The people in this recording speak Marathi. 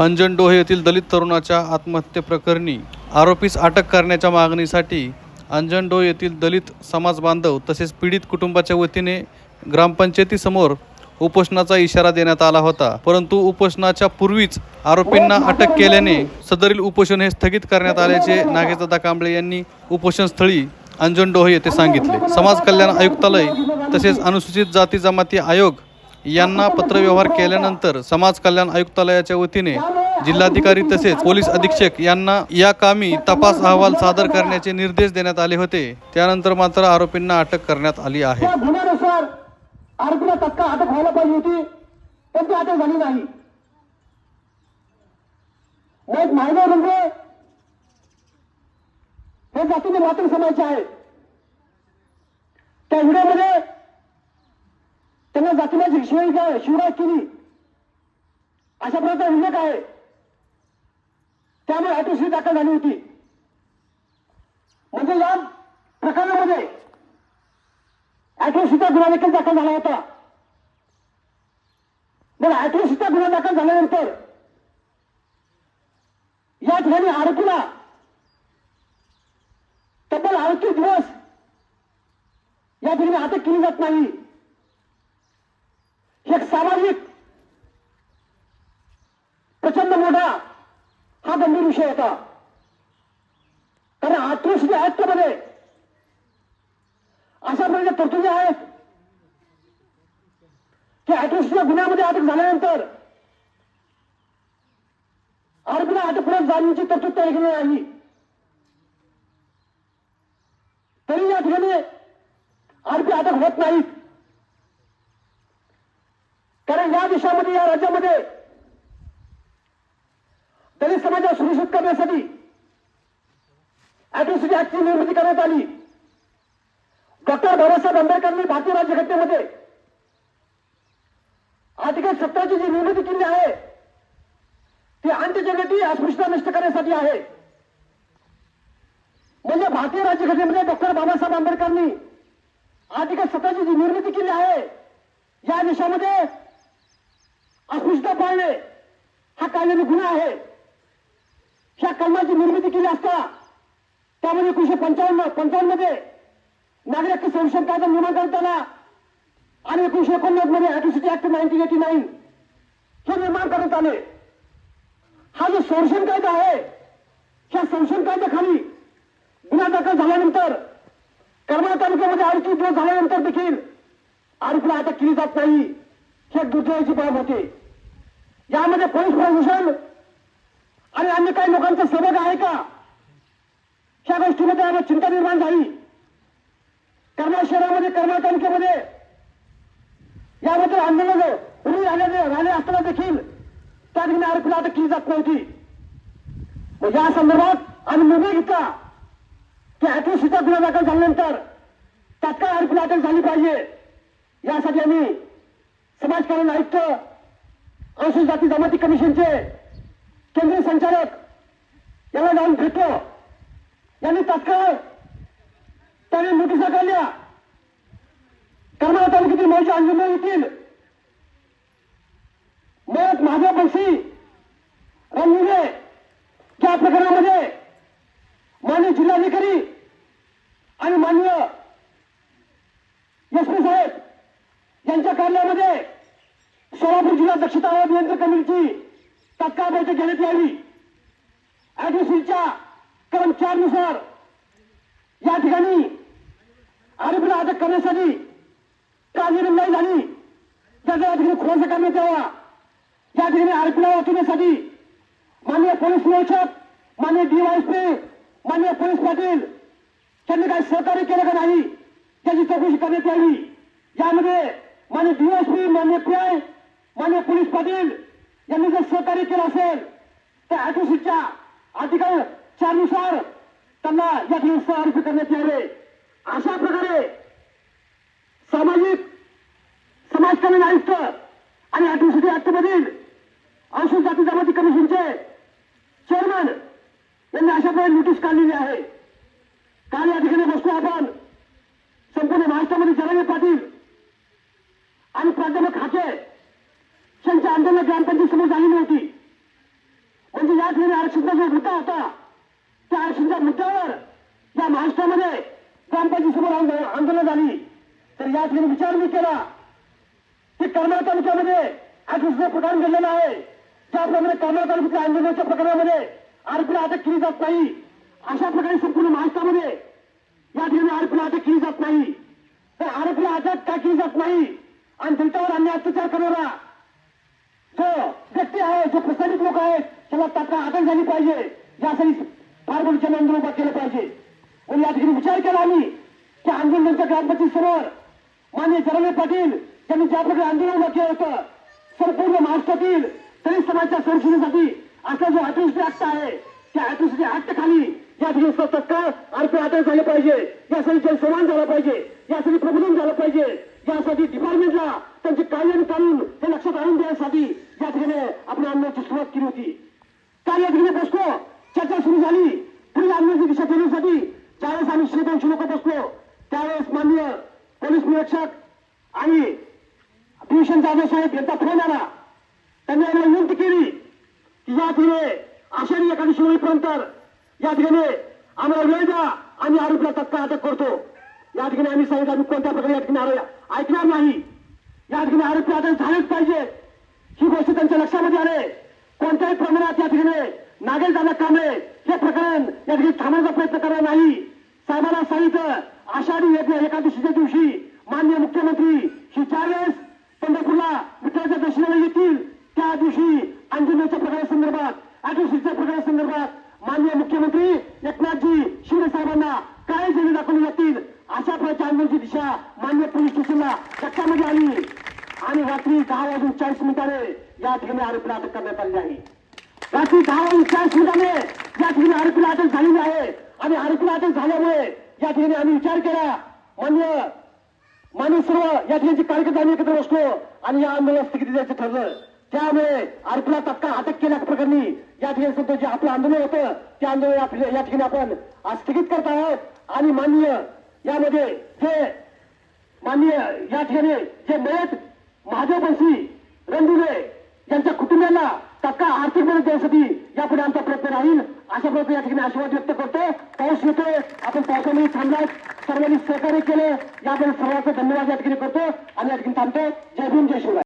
अंजन डोहे येथील दलित तरुणाच्या आत्महत्येप्रकरणी आरोपीस अटक करण्याच्या मागणीसाठी अंजन डोहे येथील दलित समाज बांधव तसेच पीडित कुटुंबाच्या वतीने ग्रामपंचायतीसमोर उपोषणाचा इशारा देण्यात आला होता. परंतु उपोषणाच्या पूर्वीच आरोपींना अटक केल्याने सदरील उपोषण हे स्थगित करण्यात आल्याचे नागेशदादा कांबळे यांनी उपोषणस्थळी अंजन डोहे येथे सांगितले. समाज कल्याण आयुक्तालय तसेच अनुसूचित जाती जमाती आयोग यांना पत्रव्यवहार केल्यानंतर समाज कल्याण आयुक्तालयाच्या वतीने जिल्हाधिकारी तसेच पोलीस अधीक्षक यांना या कामी तपास अहवाल सादर करण्याचे निर्देश देण्यात आले होते. त्यानंतर मात्र आरोपींना अटक करण्यात आली आहे. त्या गुन्ह्यानुसार आरोपीला तत्काळ अटक व्हायला पाहिजे होती. पण ती अटक झाली नाही. मग एक मायनर म्हणजे हे जातीने मात्र समाजाचे आहेत त्या व्हिडिओमध्ये त्यांना जातीने शिवाय शिवराज केली अशा प्रकारचा उल्लेख आहे. त्यामुळे अतिशय दाखल झाली होती. म्हणजे या प्रकरणामध्ये अॅट्रोसिटा गुन्हा देखील दाखल झाला होता. मग अॅट्रोसिटा गुन्हा दाखल झाल्यानंतर या ठिकाणी आरोपीला तब्बल अडतीस दिवस या ठिकाणी अटक केली जात नाही. एक सामाजिक प्रचंड मोठा हा गंभीर विषय होता. कारण अॅट्रोसिटी ऍक्टमध्ये अशा प्रकारच्या तरतुदी आहेत की अॅट्रोसिटीच्या गुन्ह्यामध्ये अटक झाल्यानंतर आरोपीला अटक पुढे जाण्याची तरतूद त्या ठिकाणी नाही. तरी या ठिकाणी आरोपी अटक होत नाहीत कारण या देशामध्ये या राज्यामध्ये दलित समाजाला सुनिश्चित करण्यासाठी अॅट्रोसिटी ऍक्टची निर्मिती करण्यात आली. डॉक्टर बाबासाहेब आंबेडकरांनी भारतीय राज्यघटनेमध्ये आर्टिकल सत्ताची जी निर्मिती केली आहे ती अंत्यजगती अस्पृश्यता नष्ट करण्यासाठी आहे. म्हणजे भारतीय राज्यघटनेमध्ये डॉक्टर बाबासाहेब आंबेडकरांनी आर्टिकल सत्ताची जी निर्मिती केली आहे या देशामध्ये अस्पृश्यता पाळणे हा कायद्याने गुन्हा आहे. ह्या कलमाची निर्मिती केली असता त्यामध्ये एकोणीशे पंचावन्न पंचावन्नमध्ये नागरिक संरक्षण कायदा निर्माण करताना आला आणि एकोणीशे एकोणनव्वदमध्ये atrocity act nineteen eighty nine हे निर्माण करण्यात आले. हा जो संरक्षण कायदा आहे ह्या संरक्षण कायद्याखाली गुन्हा दाखल झाल्यानंतर कर्मा तालुक्यामध्ये अडीच दिवस झाल्यानंतर देखील आरोपीला अटक केली जात नाही हे दुर्दैवाची बाब होते. यामध्ये पोलीस प्रशासन आणि अन्य काही लोकांचा सहभाग आहे का? ह्या गोष्टीमध्ये आम्हाला चिंता निर्माण झाली. करमाळ शहरामध्ये करमाळ तालुक्यामध्ये. याबद्दल आंदोलन उभी राहिले राहिले असताना देखील त्या ठिकाणी आरोपीला अटक केली जात नव्हती मग या संदर्भात आम्ही निर्णय घेतला की अॅट्रोसिटा गुन्हा दाखल झाल्यानंतर तात्काळ आरोपीला अटक झाली पाहिजे. यासाठी आम्ही समाजकारण आयुक्त अनुसूचित जाती जमाती कमिशनचे केंद्रीय संचालक याला जाऊन भेटलो यांनी तात्काळ त्याने नोटिसा काढल्या करमाळा तालुक्यातील मौजा अंजुम येथील मग माझ्या पैशी रंगुले या प्रकरणामध्ये माननीय जिल्हाधिकारी आणि माननीय एस पी साहेब यांच्या कार्यालयामध्ये सोलापूर जिल्हा दक्षता आयोग नियंत्रण कमिटीची तत्काळ बैठक घेण्यात यावी. ऍडमिसीच्या क्रम चारनुसार या ठिकाणी आरोपीला अटक करण्यासाठी का निर्णय झाली. त्याचा या ठिकाणी खुलासा करण्यात यावा. या ठिकाणी आरोपीला वाचवण्यासाठी माननीय पोलीस निरीक्षक माननीय डीवायसपी माननीय पोलीस पाटील त्यांनी काही सहकार्य केलं का नाही त्याची चौकशी करण्यात यावी. यामध्ये माननीय डीवायसपी माननीय पी आय माननीय पोलीस पाटील यांनी जर सहकार्य केलं असेल तर अॅट्रोसिटच्या आर्टिकल चारनुसार त्यांना या ठिकाणी आरोपी करण्यात यावे. अशा प्रकारे सामाजिक समाज कल्याण आयुक्त आणि अॅट्रोसिटी ऍक्टमधील अनुसूचित जाती जमाती कमिशनचे चेअरमन यांनी अशा प्रकारे नोटीस काढलेली आहे. काल या मान्य झाली नव्हती म्हणजे या ठिकाणी आरक्षणाचा मुद्दा होता त्या आरक्षणाच्या मुद्द्यावर या महाराष्ट्रामध्ये ग्रामपंचायत समोर आंदोलन झाली. तर या ठिकाणी विचार मी केला की कर्नाळ तालुक्यामध्ये आरक्षणाचा प्रकरण घडलेलं आहे. त्याप्रमाणे कर्नाळ तालुक्यातल्या आंदोलनाच्या प्रकरणामध्ये आरोपीला अटक केली जात नाही. अशा प्रकारे संपूर्ण महाराष्ट्रामध्ये या ठिकाणी आरोपीला अटक केली जात नाही. तर आरोपीला अटक का केली जात नाही? आणि त्यांच्यावर आम्ही अत्याचार करणारा जे आहे जो प्रसारित लोक आहेत त्याला तात्काळ आदर झाली पाहिजे. यासाठी फार मोठं आंदोलन उभं केलं पाहिजे. आणि या ठिकाणी विचार केला आम्ही की आंदोलनाच्या ग्रामपंचायत समोर मान्य जरवे पाटील त्यांनी ज्या प्रकारे आंदोलन उभं केलं होतं संपूर्ण महाराष्ट्रातील तरी समाजच्या संरक्षणासाठी असा जो अॅट्रॉसिटी ऍक्ट आहे त्या अॅट्रॉसिटी ऍक्ट खाली या ठिकाणी तत्काळ आरोपी आदर झाले पाहिजे. यासाठी जनसंवाद झाला पाहिजे. यासाठी प्रबोधन झालं पाहिजे. यासाठी डिपार्टमेंटला त्यांचे कार्य आणि कानून हे लक्षात आणून देण्यासाठी या ठिकाणी आपण आंदोलनाची सुरुवात केली होती. काल या ठिकाणी बसलो चर्चा सुरू झाली. पुढील आंदोलनाची दिशा फिरण्यासाठी ज्यावेळेस आम्ही शे लोक बसलो त्यावेळेस माननीय पोलीस निरीक्षक आणि भीषण जाधव साहेब यांचा फोन आला. त्यांनी आम्हाला विनंती केली की या ठिकाणी आषाढी एकादशी होईपर्यंत या ठिकाणी आम्हाला वेळ द्या. आम्ही आरोपीला तत्काळ अटक करतो. या ठिकाणी आम्ही सांगितलं आम्ही कोणत्या प्रकारे या ठिकाणी ऐकणार नाही. या ठिकाणी आरोपी अटक झालेच पाहिजे. ही गोष्ट त्यांच्या लक्षामध्ये आले. कोणत्याही प्रमाणात या ठिकाणी नागेश दादा कांबळे हे प्रकरण या ठिकाणी थांबण्याचा प्रयत्न करणार नाही. साहेबांना सांगितलं आषाढी एकादशीच्या दिवशी मान्य मुख्यमंत्री श्री चार्लेस पंढरपूरला विठ्ठलाच्या दर्शनाला येतील. त्या दिवशी अंजनेच्या प्रकारासंदर्भात अॅट्रॉसिटीच्या प्रकारासंदर्भात मान्य मुख्यमंत्री एकनाथजी शिंदे साहेबांना काय जेणे दाखवले जातील? अशा प्रकारच्या म्हणजे आंदोलनाची दिशा मान्य पोलीस स्टेशनला चक्कामध्ये आली. आणि रात्री दहा वाजून चाळीस मिनिटाने या ठिकाणी आरोपीला अटक करण्यात आली आहे. रात्री दहा वाजून चाळीस मिनिटाने या ठिकाणी आरोपीला अटक झालेली आहे. आणि आरोपीला अटक झाल्यामुळे या ठिकाणी आम्ही विचार केला. मान्य मान्य सर्व या ठिकाणी कार्यकर्ते आम्ही एकत्र बसलो. आणि या आंदोलनात स्थगिती द्यायचं ठरलं. त्यामुळे आरोपीला तत्काळ अटक केल्या प्रकरणी या ठिकाणी सध्या जे आपलं आंदोलन होतं ते आंदोलन आपल्या या ठिकाणी आपण स्थगित करत आहोत. आणि माननीय यामध्ये हे माननीय या ठिकाणी जे मयत महादेव बंशी रणदिवे यांच्या कुटुंबियांना तत्काळ आर्थिक मदत देण्यासाठी यापुढे आमचा प्रयत्न राहील. अशा प्रकारे या ठिकाणी आशीर्वाद व्यक्त करतो पाऊस येतोय. आपण पावसामध्ये थांबलात. सर्वांनी सहकार्य केलं. याबद्दल सर्वांचा धन्यवाद या ठिकाणी करतो आणि या ठिकाणी थांबतो जय भीम जय शिवराय.